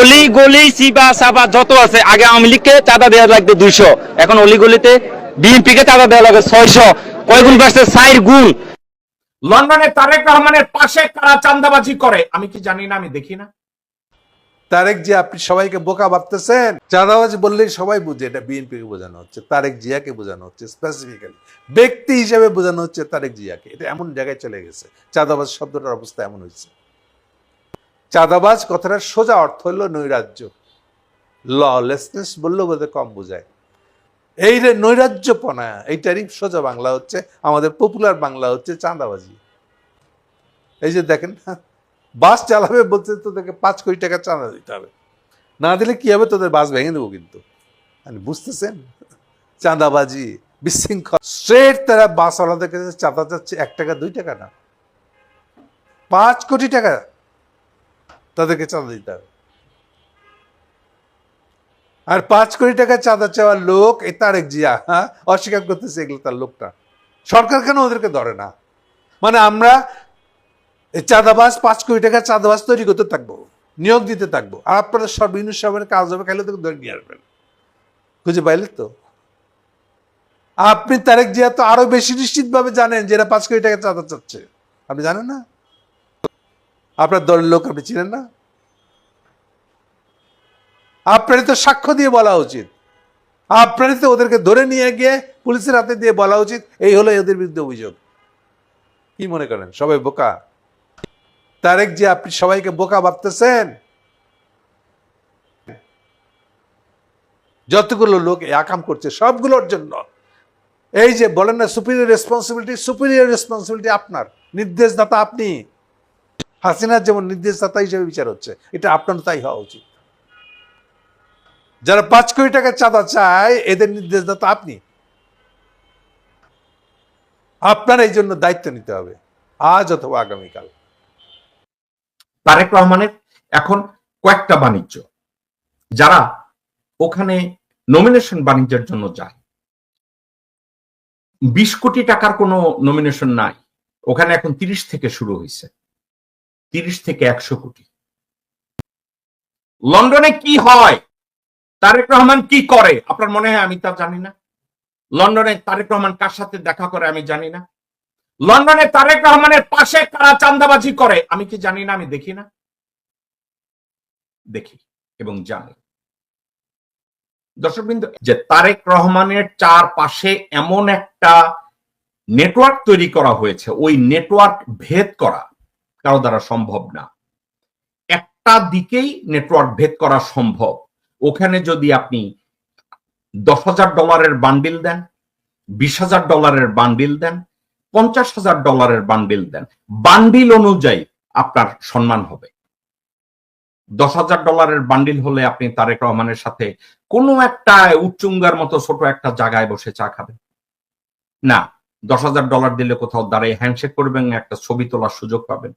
অলি গলি সিবা সাবা যত আছে আগে আওয়ামী লীগকে চাঁদা দেওয়া লাগতো দুইশো। এখন অলি গলিতে বিএনপি কে চাঁদা দেওয়া লাগে ছয়শো। কয় গুণ বাড়ছে? চার গুণ। লন্ডনে তারেক রহমানের পাশে কারা চান্দাবাজি করে? আমি কি জানি না আমি দেখি না। তারেক জিয়া আপনি সবাইকে বোকা ভাবতেছেন? চাঁদাবাজি বললেই সবাই বুঝে এটা বিএনপি কে বোঝানো হচ্ছে তারেক জিয়াকে বোঝানো হচ্ছে স্পেসিফিক্যালি ব্যক্তি হিসেবে বোঝানো হচ্ছে তারেক জিয়াকে। এটা এমন জায়গায় চলে গেছে চাঁদাবাজ শব্দটার অবস্থা এমন হয়েছে। চাঁদাবাজ কথাটার সোজা অর্থ হলো নৈরাজ্য। ললেসনেস বললেও বোধহয় কম বোঝায়। এই রে নৈরাজ্যপনা, এইটারই সোজা বাংলা হচ্ছে, আমাদের পপুলার বাংলা হচ্ছে চাঁদাবাজি। এই যে দেখেন বাস চালাবে বলতে তোদেরকে পাঁচ কোটি টাকা চাঁদা দিতে হবে। না দিলে কি হবে? তোদের বাস ভেঙে দেবো কিন্তু। মানে বুঝতেছেন? চাঁদাবাজি, বিশৃঙ্খল। স্ট্রেট তারা বাসওয়ালাদের কাছে চাঁদা চাচ্ছে, এক টাকা, দুই টাকা না। পাঁচ কোটি টাকা তাদেরকে চাঁদা দিতে হবে। আর পাঁচ কোটি টাকা চাঁদা চাওয়ার লোক এই তারেক জিয়া হ্যাঁ? অস্বীকার করতেছে এগুলো তার লোকটা। সরকার কেন ওদেরকে ধরে না? মানে আমরা এই চাঁদাবাজ, পাঁচ কোটি টাকা চাঁদাবাজ তৈরি করতে থাকব, নিয়োগ দিতে থাকব, আর আপনারা সব সময়ের কাজ হবে খাইলে তোকে ধরে নিয়ে আসবেন। খুঁজে পাইলে তো? আপনি তারেক জিয়া তো আরও বেশি নিশ্চিতভাবে জানেন যে এরা পাঁচ কোটি টাকা চাঁদা চাচ্ছে। আপনি জানেন না? আপনার দলের লোক আপনি চিনেন না? আপনারই তো সাক্ষ্য দিয়ে বলা উচিত। আপনারই তো ওদেরকে ধরে নিয়ে গিয়ে পুলিশের হাতে দিয়ে বলা উচিত, এই হলো এদের বিরুদ্ধে অভিযোগ। কি মনে করেন? সবাই বোকা? তারেক যে আপনি সবাইকে বোকা ভাবতেছেন? যতগুলো লোক আকাম করছে, সবগুলোর জন্য। এই যে বলেন না সুপিরিয়র রেসপন্সিবিলিটি সুপিরিয়র রেসপন্সিবিলিটি আপনার। নির্দেশদাতা আপনি। হাসিনার যেমন নির্দেশদাতা হিসেবে বিচার হচ্ছে, এটা আপনার তাই হওয়া উচিত। যারা পাঁচ কোটি টাকা চাঁদা চায়, এদের নির্দেশদাতা আপনি। আপনার এই জন্য দায়িত্ব নিতে হবে, আজ অথবা আগামীকাল। তারেক রহমানের এখন কয়েকটা বাণিজ্য, যারা ওখানে নমিনেশন বাণিজ্যের জন্য যায়। বিশ কোটি টাকার কোনো নমিনেশন নাই, ওখানে এখন তিরিশ থেকে শুরু হয়েছে, তিরিশ থেকে একশো কোটি। লন্ডনে কি হয়? তারেক রহমান কি করে? আপনার মনে হয় আমি তা জানি না? লন্ডনে তারেক রহমান কার সাথে দেখা করে আমি জানি না? লন্ডনে তারেক রহমানের পাশে কারা চান্দাবাজি করে? আমি কি জানি না, আমি দেখি না? দেখি এবং জানি। দর্শকবৃন্দ যে তারেক রহমানের চারপাশে এমন একটা নেটওয়ার্ক তৈরি করা হয়েছে, ওই নেটওয়ার্ক ভেদ করা কারও দ্বারা সম্ভব না। একটা দিকেই নেটওয়ার্ক ভেদ করা সম্ভব। ওখানে যদি আপনি দশ হাজার ডলারের বান্ডিল দেন, বিশ হাজার ডলারের বান্ডিল দেন, পঞ্চাশ হাজার ডলারের বান্ডিল দেন বান্ডিল অনুযায়ী আপনার সম্মান হবে। দশ হাজার ডলারের বান্ডিল হলে আপনি তারেক রহমানের সাথে কোনো একটা উচ্চুঙ্গার মতো ছোট একটা জায়গায় বসে চা খাবেন। না, দশ হাজার ডলার দিলে কোথাও দাঁড়িয়ে হ্যান্ডশেক করবেন, একটা ছবি তোলার সুযোগ পাবেন।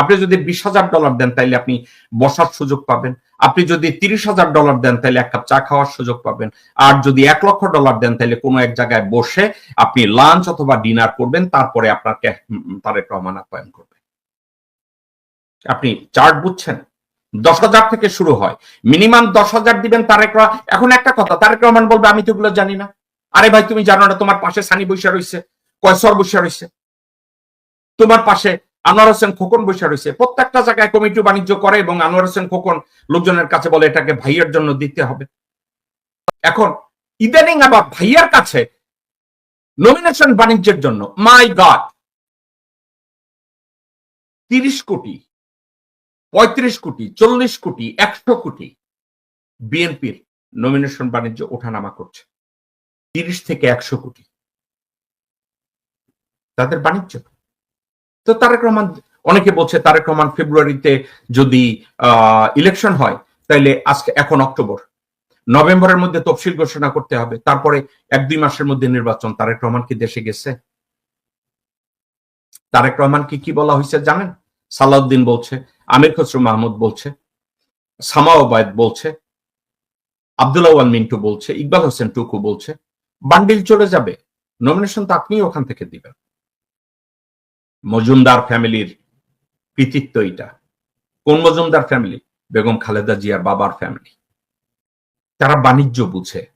আপনি যদি বিশ হাজার ডলার দেন, তাইলে আপনি বসার সুযোগ পাবেন। আপনি যদি তিরিশ হাজার ডলার দেন তাহলে এক কাপ চা খাওয়ার সুযোগ পাবেন। আর যদি এক লক্ষ ডলার দেন তাহলে কোনো এক জায়গায় বসে আপনি লাঞ্চ অথবা ডিনার করবেন, তারপরে আপনাকে তারেক রহমান আপ্যায়ন করবে। আপনি চার্ট বুঝছেন? দশ হাজার থেকে শুরু হয়। মিনিমাম দশ হাজার দিবেন তারেক এখন একটা কথা, তারেক রহমান বলবে, আমি তো এগুলো জানি না। আরে ভাই, তুমি জানো না, তোমার পাশে সানি বৈশা রয়েছে কয়সর বৈশা রয়েছে। তোমার পাশে আনোয়ার হোসেন খোকন বৈশা রয়েছে। প্রত্যেকটা জায়গায় কমিটি বাণিজ্য করে এবং আনোয়ার হোসেন খোকন লোকজনের কাছে বলে এটাকে ভাইয়ের জন্য দিতে হবে। এখন, ইদানিং আবার ভাইয়ার কাছে নমিনেশন বাণিজ্যের জন্য মাই গড তিরিশ কোটি, পঁয়ত্রিশ কোটি, চল্লিশ কোটি, একশো কোটি বিএনপির নমিনেশন বাণিজ্য ওঠানামা করছে। তিরিশ থেকে একশো কোটি। তাদের বাণিজ্য। তো তারেক রহমান, অনেকে বলছে তারেক রহমান ফেব্রুয়ারিতে যদি ইলেকশন হয়, তাইলে আজকে এখন অক্টোবর। নভেম্বরের মধ্যে তফসিল ঘোষণা করতে হবে, তারপরে এক দুই মাসের মধ্যে নির্বাচন। তারেক রহমান কি দেশে গেছে? তারেক রহমান কি কি বলা হয়েছে জানেন? সালাউদ্দিন বলছে, আমির খসরু মাহমুদ বলছে সামা ওবায়দ বলছে, আব্দুল্লাহ মিন্টু বলছে, ইকবাল হোসেন টুকু বলছে, বান্ডিল চলে যাবে। নমিনেশন তো আপনি ওখান থেকে দিবেন। মজুমদার ফ্যামিলির কৃতিত্ব এটা কোন মজুমদার ফ্যামিলি? বেগম খালেদা জিয়ার বাবার ফ্যামিলি। তারা বাণিজ্য বুঝে।